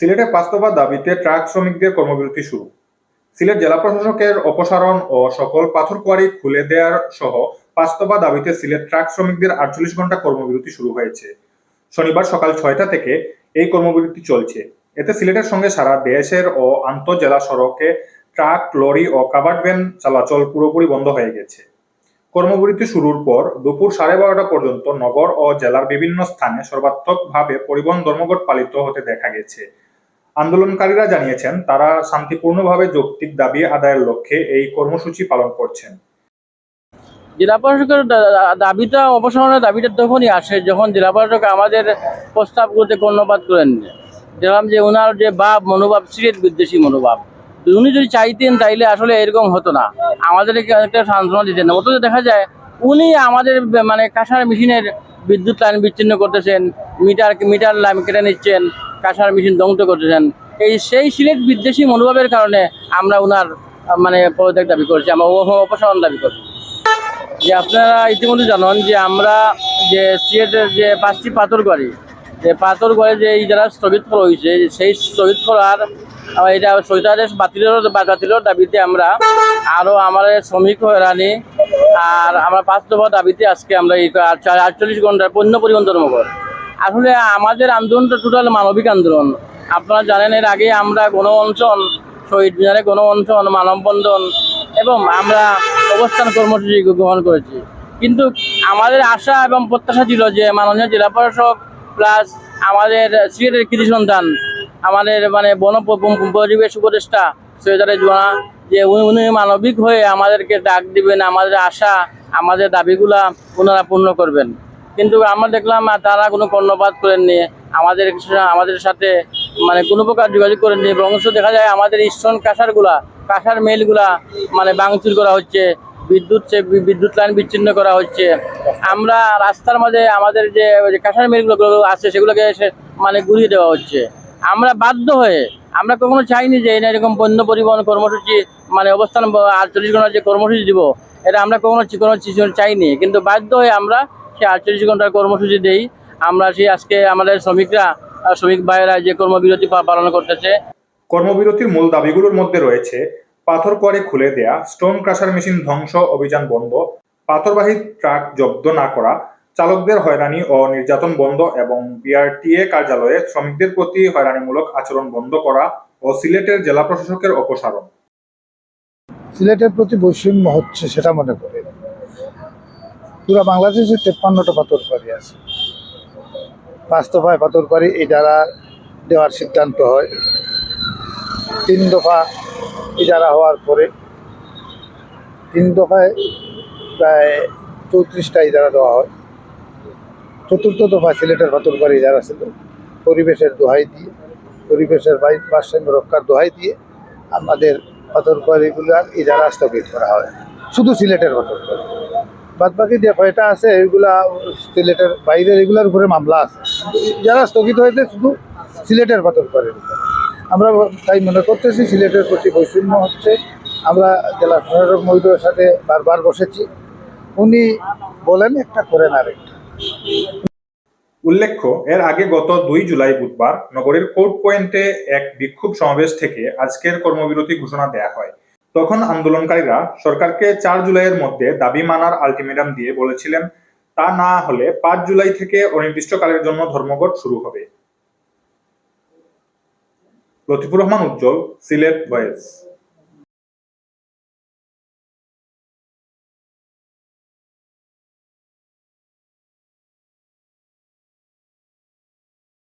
সিলেটে বাস্তবা দাবিতে ট্রাক শ্রমিকদের কর্মবিরতি শুরু। সিলেট জেলা প্রশাসকের অপসারণ ও সকল পাথর কোয়ারি খুলে দেওয়ার সহ বাস্তবা দাবিতে সিলেট ট্রাক শ্রমিকদের আটচল্লিশ ঘণ্টা কর্মবিরতি শুরু হয়েছে। শনিবার সকাল ছয়টা থেকে এই কর্মবিরতি চলছে। এতে সিলেটের সঙ্গে সারা দেশের ও আন্তঃজেলা সড়কে ট্রাক, লরি ও কাভার্ড ভ্যান চলাচল পুরোপুরি বন্ধ হয়ে গেছে। কর্মবিরতি শুরুর পর দুপুর সাড়ে বারোটা পর্যন্ত নগর ও জেলার বিভিন্ন স্থানে সর্বাত্মকভাবে পরিবহন ধর্মঘট পালিত হতে দেখা গেছে। আন্দোলনকারীরা জানিয়েছেন, তারা শান্তিপূর্ণভাবে যৌক্তিক দাবি আদায়ের লক্ষ্যে এই কর্মসূচি পালন করছেন। জেলা প্রশাসকের দাবিটা, অপসারণের দাবিটা তখনই আসে যখন জেলা প্রশাসক আমাদের প্রস্তাবগুলোতে কর্ণপাত করেন। দেখলাম যে ওনার যে ভাব, মনোভাব সিলেট বিদ্বেষী মনোভাব। উনি যদি চাইতেন তাইলে আসলে এরকম হতো না। আমাদেরকে একটা সান্ত্বনা দিতেন। অথচ দেখা যায়, উনি আমাদের মানে কাঁসার মেশিনের বিদ্যুৎ লাইন বিচ্ছিন্ন করতেছেন, মিটার মিটার লাইন কেটে নিচ্ছেন, কাঁসার মেশিন ধ্বংস করতেছেন। এই সেই সিলেট বিদ্বেষী মনোভাবের কারণে আমরা ওনার মানে পদত্যাগ দাবি করছি, আমরা অপসারণ দাবি করছি। যে আপনারা ইতিমধ্যে জানেন যে আমরা যে সিলেটের যে পাঁচটি পাথর গাড়ি, যে পাথর গাড়ি যে এই যারা স্থগিত করা হয়েছে সেই স্থগিত করার, এটা সৈতাদেশ বাতিলের বাতিলের দাবিতে আমরা আরও আমাদের শ্রমিক হয়রানি আর আমরা দফা দাবিতে আজকে আমরা এই আট- আটচল্লিশ ঘণ্টার পণ্য পরিবহন ধর্মঘট। আসলে আমাদের আন্দোলনটা টোটাল মানবিক আন্দোলন। আপনারা জানেন, এর আগে আমরা গণ অঞ্চল শহীদ মিনারে গণ অঞ্চল মানববন্ধন এবং আমরা অবস্থান কর্মসূচি গ্রহণ করেছি। কিন্তু আমাদের আশা এবং প্রত্যাশা ছিল যে মাননীয় জেলা প্রশাসক প্লাস আমাদের সিলেটের কৃতি সন্তান, আমাদের মানে বন পরিবেশ উপদেষ্টা সৈয়দারে জোয়া, যে উনি উনি মানবিক হয়ে আমাদেরকে ডাক দিবেন, আমাদের আশা, আমাদের দাবিগুলা ওনারা পূর্ণ করবেন। কিন্তু আমরা দেখলাম তারা কোনো কর্ণপাত করেননি, আমাদের আমাদের সাথে মানে কোনো প্রকার যোগাযোগ করেননি, বরঞ্চ দেখা যায় আমাদের স্টোন কাঁসারগুলা, কাঁসার মেলগুলা মানে ভাঙচুর করা হচ্ছে, বিদ্যুৎ বিদ্যুৎ লাইন বিচ্ছিন্ন করা হচ্ছে। আমরা রাস্তার মাঝে আমাদের যে কাঁসার মিলগুলো আছে, সেগুলোকে মানে গুড়িয়ে দেওয়া হচ্ছে। আমরা বাধ্য হয়ে আমরা কখনো চাইনি যে এরকম পণ্য পরিবহন কর্মসূচি মানে অবস্থান আটচল্লিশ ঘণ্টার যে কর্মসূচি দিব, এটা আমরা কখনো কোনো চাইনি। কিন্তু বাধ্য হয়ে আমরা সেই আটচল্লিশ ঘণ্টার কর্মসূচি দেই। আমরা সেই আজকে আমাদের শ্রমিকরা শ্রমিক ভাইয়েরা যে কর্মবিরতি পালন করতেছে। কর্মবিরতির মূল দাবিগুলোর মধ্যে রয়েছে পাথর কোয়ারি খুলে দেয়া, স্টোন ক্রাশার মেশিন ধ্বংস, অভিযান বন্ধ, পাথরবাহী ট্রাক জব্দ না করা চালকদের হয়রানি ও নির্যাতন বন্ধ এবং বিআরটিএ কার্যালয়ে শ্রমিকদের প্রতি হয়রানিমূলক আচরণ বন্ধ করা ও সিলেটের জেলা প্রশাসকের অপসারণ। সিলেটের প্রতি বৈষম্য হচ্ছে সেটা মনে করে। পুরো বাংলাদেশে তেপ্পান্নটা পাথর বাড়ি আছে, পাঁচ দফায় পাথর বাড়ি এই দ্বারা দেওয়ার সিদ্ধান্ত হয়, তিন দফা ইজারা হওয়ার পরে তিন দফায় প্রায় চৌত্রিশটা ইজারা দেওয়া হয় চতুর্থ দফায় সিলেটের বাড়ি ইজারা ছিল, পরিবেশের দোহাই দিয়ে, পরিবেশের ভারসাম্য রক্ষার দোহাই দিয়ে আমাদের পাথর কোয়ারিগুলার ইজারা স্থগিত করা হয়। শুধু সিলেটের কোয়ারি বাদ বাকি যে কয়টা আছে, এগুলা সিলেটের বাইরের এগুলার উপরে মামলা আছে। যারা স্থগিত হয়েছে শুধু সিলেটের উপরে। আমরা তাই মনে করতেছি সিলেটের প্রতি বৈষম্য হচ্ছে। আমরা জেলা প্রশাসক মহোদয়ের সাথে বারবার বসেছি। উনি বলেন একটা করেন আরেকটা। উল্লেখ্য, এর আগে গত দুই জুলাই বুধবার নগরীর কোর্ট পয়েন্টে এক বিক্ষোভ সমাবেশ থেকে আজকের কর্মবিরতি ঘোষণা দেয়া হয়। তখন আন্দোলনকারীরা সরকারকে চার জুলাইয়ের মধ্যে দাবি মানার আলটিমেটাম দিয়ে বলেছিলেন, তা না হলে পাঁচ জুলাই থেকে অনির্দিষ্টকালের জন্য ধর্মঘট শুরু হবে। লতিফুর রহমান উজ্জ্বল, সিলেট ভয়েস